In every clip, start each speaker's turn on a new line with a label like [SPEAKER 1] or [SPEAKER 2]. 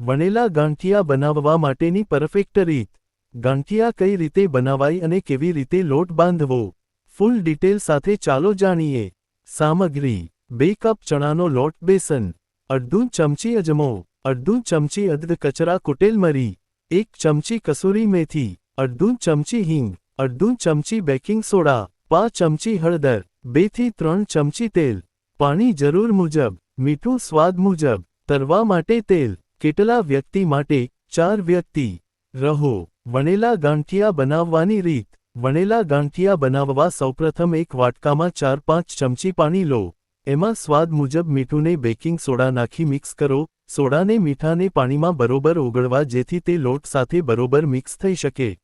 [SPEAKER 1] વણેલા ગાંઠિયા બનાવવા માટેની પરફેક્ટ રીત. ગાંઠિયા કઈ રીતે બનાવાય અને કેવી રીતે લોટ બાંધવો? ફૂલ ડિટેલ સાથે ચાલો જાણીએ. સામગ્રી. બે કપ ચણાનો લોટ, બેસન. અડધું ચમચી અજમો. અડધું ચમચી અર્ધ કચરા કુટેલ મરી. એક ચમચી કસૂરી મેથી. અડધું ચમચી હિંગ. અડધું ચમચી બેકિંગ સોડા. પાંચ ચમચી હળદર. બેથી ત્રણ ચમચી તેલ. પાણી જરૂર મુજબ. મીઠું સ્વાદ મુજબ. તરવા માટે તેલ. કેટલા વ્યક્તિ માટે? ચાર વ્યક્તિ. રહો. વણેલા ગાંઠિયા બનાવવાની રીત. વણેલા ગાંઠિયા બનાવવા સૌપ્રથમ એક વાટકામાં ચાર પાંચ ચમચી પાણી લો. એમાં સ્વાદ મુજબ મીઠુંને બેકિંગ સોડા નાખી મિક્સ કરો. સોડાને મીઠાને પાણીમાં બરોબર ઓગળવા જેથી તે લોટ સાથે બરોબર મિક્સ થઈ શકે.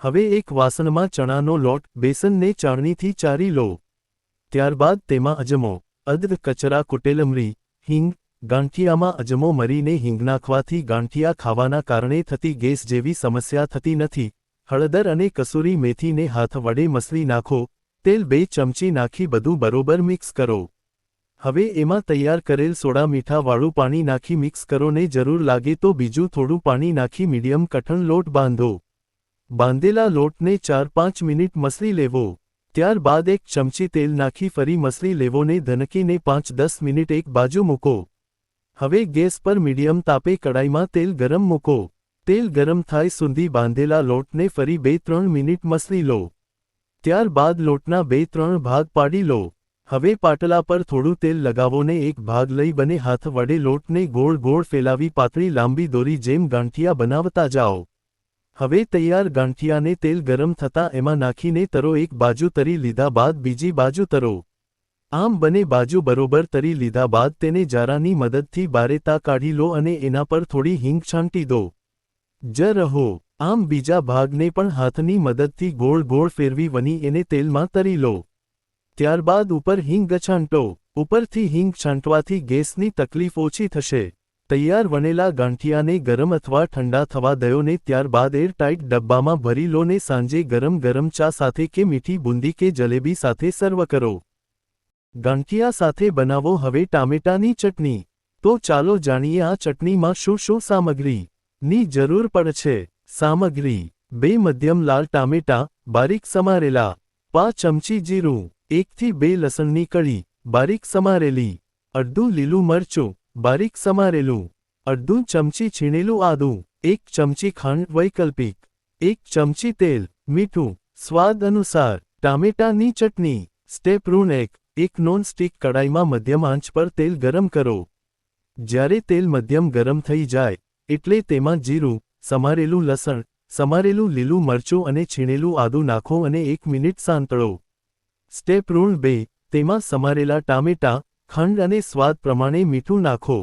[SPEAKER 1] હવે એક વાસણમાં ચણાનો લોટ, બેસનને ચાળણીથી ચારી લો. ત્યારબાદ તેમાં અજમો અદ્ર કચરા, કુટેલમરી, હિંગ ગાંઠિયામાં અજમો મરીને હિંગ નાખવાથી ગાંઠિયા ખાવાના કારણે થતી ગેસ જેવી સમસ્યા થતી નથી. હળદર અને કસૂરી મેથીને હાથ વડે મસળી નાખો. તેલ બે ચમચી નાખી બધું બરોબર મિક્સ કરો. હવે એમાં તૈયાર કરેલ સોડા મીઠાવાળું પાણી નાખી મિક્સ કરો ને જરૂર લાગે તો બીજું થોડું પાણી નાખી મીડિયમ કઠણ લોટ બાંધો. બાંધેલા લોટને ચાર પાંચ મિનિટ મસળી લેવો. ત્યારબાદ એક ચમચી તેલ નાખી ફરી મસળી લેવો ને ધનકીને પાંચ દસ મિનિટ એક બાજુ મૂકો. હવે ગેસ પર મીડિયમ તાપે કડાઈમાં તેલ ગરમ મૂકો. તેલ ગરમ થાય સુધી બાંધેલા લોટને ફરી બે ત્રણ મિનિટ મસળી લો. ત્યારબાદ લોટના બે ત્રણ ભાગ પાડી લો. હવે પાટલા પર થોડું તેલ લગાવો ને એક ભાગ લઈ બને હાથ વડે લોટને ગોળ ગોળ ફેલાવી પાતળી લાંબી દોરી જેમ ગાંઠિયા બનાવતા જાઓ. હવે તૈયાર ગાંઠિયાને તેલ ગરમ થતાં એમાં નાખીને તરો એક બાજુ તરી લીધા બાદ બીજી બાજુ તરો. આમ બને બાજુ બરોબર તરી લીધા બાદ તેને જારાની મદદથી બારેતા કાઢી લો અને એના પર થોડી હિંગ છાંટી દો. જ રહો. આમ બીજા ભાગને પણ હાથની મદદથી ગોળ ગોળ ફેરવી વની એને તેલમાં તરી લો. ત્યારબાદ ઉપર હિંગ છાંટો. ઉપરથી હિંગ છાંટવાથી ગેસની તકલીફ ઓછી થશે. તૈયાર વનેલા ગાંઠિયાને ગરમ અથવા ઠંડા થવા દયોને ત્યારબાદ એર ટાઇટ ડબ્બામાં ભરી લો ને સાંજે ગરમ ગરમ ચા સાથે કે મીઠી બુંદી કે જલેબી સાથે સર્વ કરો. ગાંઠિયા સાથે બનાવો હવે ટામેટાની ચટણી. તો ચાલો જાણીએ આ ચટણીમાં શું શું સામગ્રી. ની જરૂર પડશે. સામગ્રી. બે મધ્યમ લાલ ટામેટા, બારીક સમારેલા. પાંચ ચમચી જીરું. એકથી બે લસણની કળી. બારીક સમારેલી. અડધું લીલું મરચું. બારીક સમારેલું. અડધું ચમચી છીણેલું આદું. એક ચમચી ખાંડ વૈકલ્પિક. એક ચમચી તેલ. મીઠું. સ્વાદ અનુસાર. ટામેટાની ચટણી. સ્ટેપ રૂન એક. એક નોન સ્ટિક કડાઈમાં મધ્યમ આંચ પર તેલ ગરમ કરો. જ્યારે તેલ મધ્યમ ગરમ થઈ જાય, એટલે તેમાં જીરું, સમારેલું લસણ, સમારેલું લીલું મરચું અને છીણેલું આદું નાખો અને એક મિનિટ સાંતળો. સ્ટેપ ઋણ બે, તેમાં સમારેલા ટામેટાં, ખંડ અને સ્વાદ પ્રમાણે મીઠું નાખો.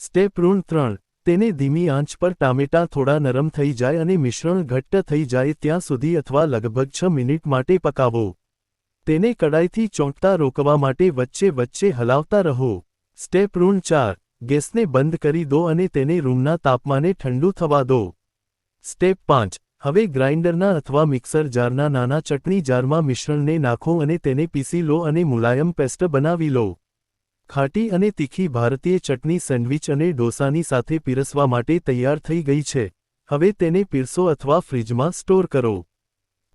[SPEAKER 1] સ્ટેપ ઋણ ત્રણ, તેને ધીમી આંચ પર ટામેટાં થોડા નરમ થઈ જાય અને મિશ્રણ ઘટ્ટ થઈ જાય ત્યાં સુધી અથવા લગભગ છ મિનિટ માટે પકાવો. તેને કડાઈથી ચોંટતા રોકવા માટે વચ્ચે વચ્ચે હલાવતા રહો. સ્ટેપ રૂણ ચાર. ગેસને બંધ કરી દો અને તેને રૂમના તાપમાને ઠંડુ થવા દો. સ્ટેપ પાંચ. હવે ગ્રાઇન્ડરના અથવા મિક્સર જારના નાના ચટણી જારમાં મિશ્રણને નાખો અને તેને પીસી લો અને મુલાયમ પેસ્ટ બનાવી લો. ખાટી અને તીખી ભારતીય ચટણી સેન્ડવિચ અને ડોસાની સાથે પીરસવા માટે તૈયાર થઈ ગઈ છે. હવે તેને પીરસો અથવા ફ્રિજમાં સ્ટોર કરો.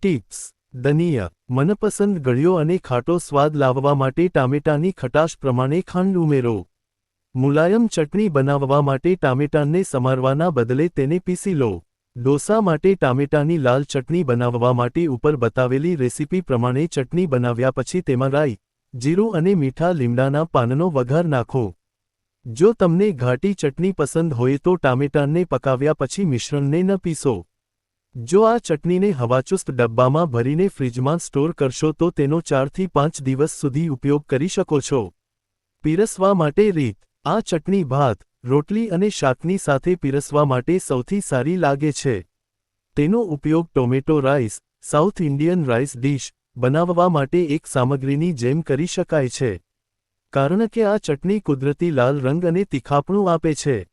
[SPEAKER 1] ટિપ્સ. દનિયા, મનપસંદ ગળ્યો અને ખાટો સ્વાદ લાવવા માટે ટામેટાની ખટાશ પ્રમાણે ખાંડ ઉમેરો. મુલાયમ ચટણી બનાવવા માટે ટામેટાને સમારવાના બદલે તેને પીસી લો. ડોસા માટે ટામેટાની લાલ ચટણી બનાવવા માટે ઉપર બતાવેલી રેસીપી પ્રમાણે ચટણી બનાવ્યા પછી તેમાં રાઈ, જીરું અને મીઠા લીમડાના પાનનો વઘાર નાખો. જો તમને ઘાટી ચટણી પસંદ હોય તો ટામેટાને પકાવ્યા પછી મિશ્રણને ન પીસો. જો આ ચટણીને હવાચુસ્ત ડબ્બામાં ભરીને ફ્રિજમાં સ્ટોર કરશો તો તેનો ચારથી પાંચ દિવસ સુધી ઉપયોગ કરી શકો છો. પીરસવા માટે રીત. આ ચટણી ભાત, રોટલી અને શાકની સાથે પીરસવા માટે સૌથી સારી લાગે છે. તેનો ઉપયોગ tomato rice, South Indian rice dish બનાવવા માટે એક સામગ્રીની જેમ કરી શકાય છે. કારણ કે આ ચટણી કુદરતી લાલ રંગ અને તીખાપણું આપે છે.